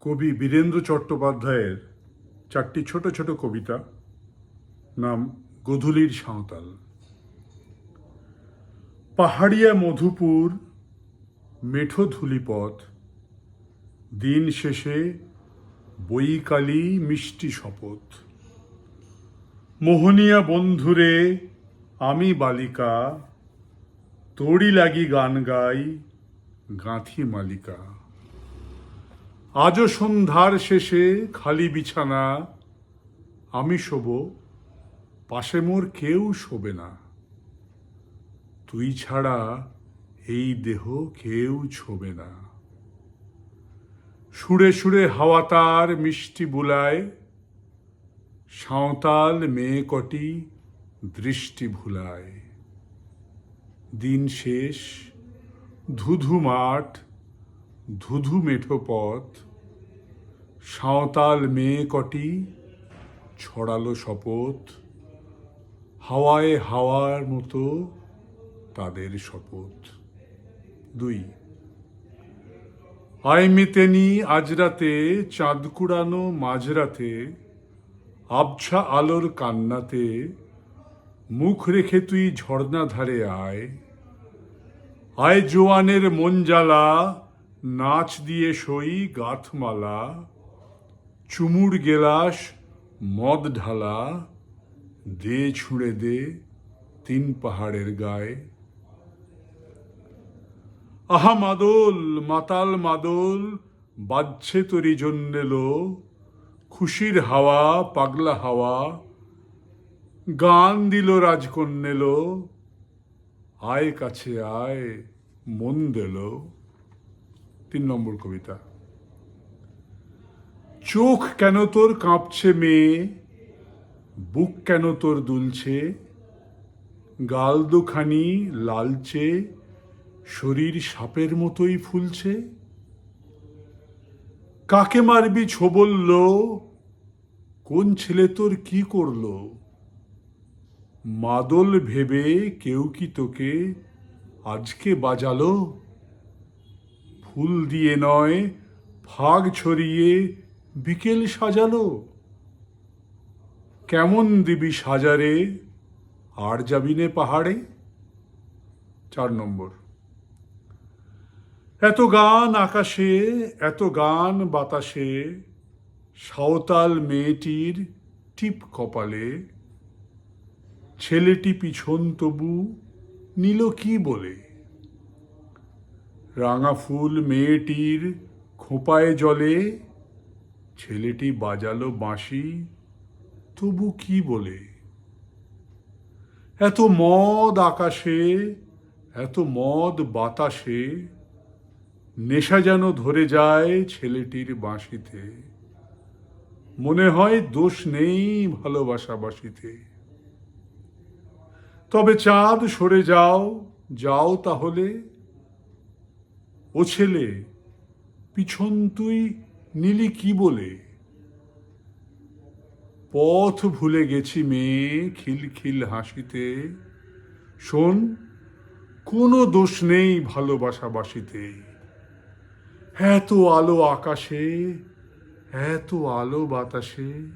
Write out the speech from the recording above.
কবি বীরেন্দ্র চট্টোপাধ্যায়ের চারটি ছোট ছোট কবিতা, নাম গধূলির সাঁওতাল। পাহাড়িয়া মধুপুর, মেঠো ধুলিপথ, দিন শেষে বইকালি মিষ্টি শপথ। মোহনিয়া বন্ধুরে, আমি বালিকা তোড়ি লাগি গান গাই গাঁথি মালিকা। আজও সন্ধ্যার শেষে খালি বিছানা, আমি শোব, পাশে মোর কেউ শোবে না। তুই ছাড়া এই দেহ কেউ ছোবে না। সুরে সুরে হাওয়া তার মিষ্টি বুলায়, সাঁওতাল মেয়ে কটি দৃষ্টি ভুলায়। দিন শেষ ধুধু মাঠ, ধুধু মেঠো পথ সাঁওতাল মেয়ে কটি? ছড়ালো শপথ। হাওয়ায় হাওয়ার মতো তাদের শপথ। দুই। আইমিতেনি আজ রাতে, চাঁদ কুড়ানো মাঝরাতে, আবছা আলোর কান্নাতে, মুখ রেখে তুই ঝর্ণা ধারে আয়। আয় জোয়ানের মন জ্বালা নাচ দিয়ে সই গাথমালা। চুমুর গেলাস, মদ ঢালা, দে ছুঁড়ে দে, তিন পাহাড়ের গায়ে। আহা মাদল, মাতাল মাদল, বাজছে তরি জন্যেলো খুশির হাওয়া, পাগলা হাওয়া, গান দিল রাজকন্যেলো আয় কাছে আয়, মন দিল তিন নম্বর কবিতা। চোখ কেন তোর কাঁপছে মেয়ে? বুক কেন তোর দুলছে? গাল দুখানি লালচে, শরীর সাপের মতোই ফুলছে। কাকে মারবি ছোবলল? কোন ছেলে তোর কি করল? মাদল ভেবে কেউ কি তোকে আজকে বাজালো? ফুল দিয়ে নয়, ফাগ ছড়িয়ে বিকেল সাজালো কেমন দিবি সাজারে? আর যাবিনে পাহাড়ে? চার নম্বর। এত গান আকাশে, এত গান বাতাসে, সাঁওতাল মেয়েটির টিপ কপালে। ছেলেটি পিছন তবু নিল কি বলে? রাঙা ফুল মেয়েটির খোঁপায় জলে ছেলেটি বাজালো বাঁশি, তবু কি বলে? এত মদ আকাশে, এত মদ বাতাসে, নেশা যেন ধরে যায় ছেলেটির বাঁশিতে। মনে হয় দোষ নেই ভালোবাসা বাসিতে তবে চাঁদ সরে যাও যাও তাহলে। ও ছেলে, পিছন তুই নিলি কি বলে? পথ ভুলে গেছি মেয়ে খিলখিল হাসিতে। শোন, কোনো দোষ নেই ভালোবাসা বাসিতে। এত আলো আকাশে, এত আলো বাতাসে।